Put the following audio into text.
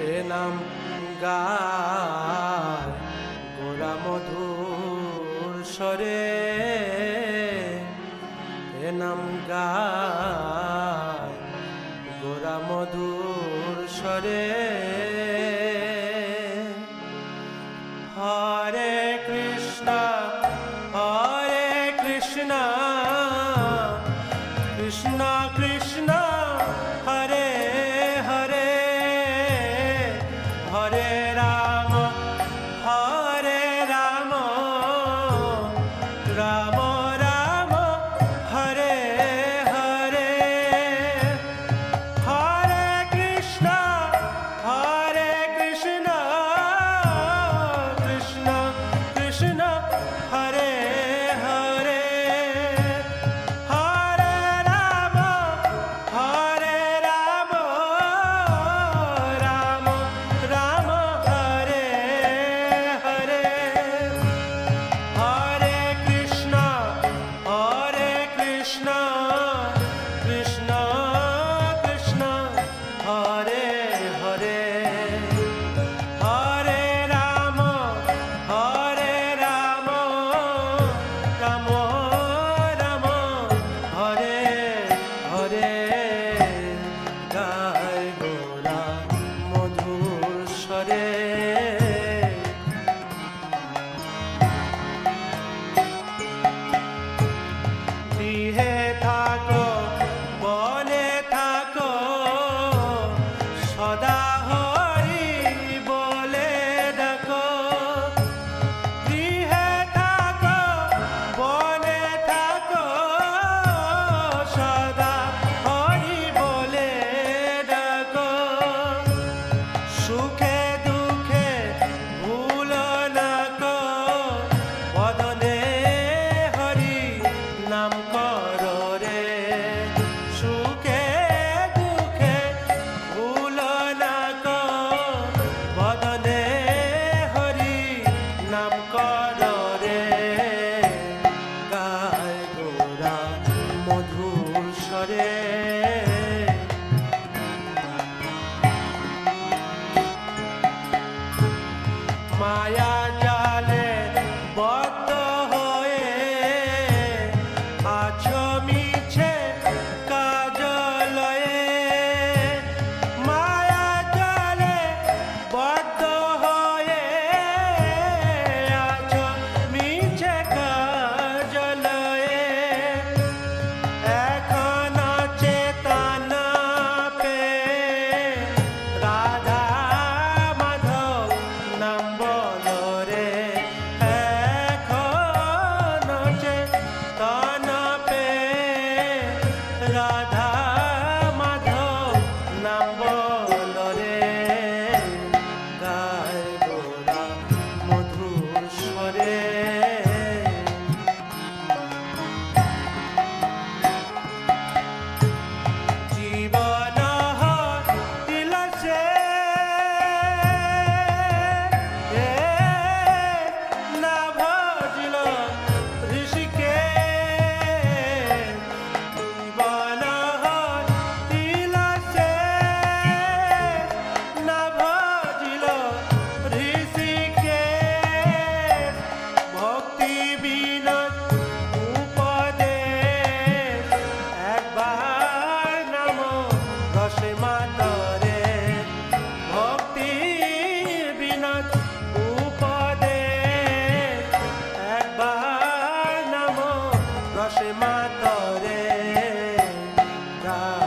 এ নাম গায় গোরা মধুর স্বরে। এ নাম গায় গোরা মধুর স্বরে। হরে কৃষ্ণ হরে কৃষ্ণ কৃষ্ণ কৃষ্ণ। Rama. राम তরে গা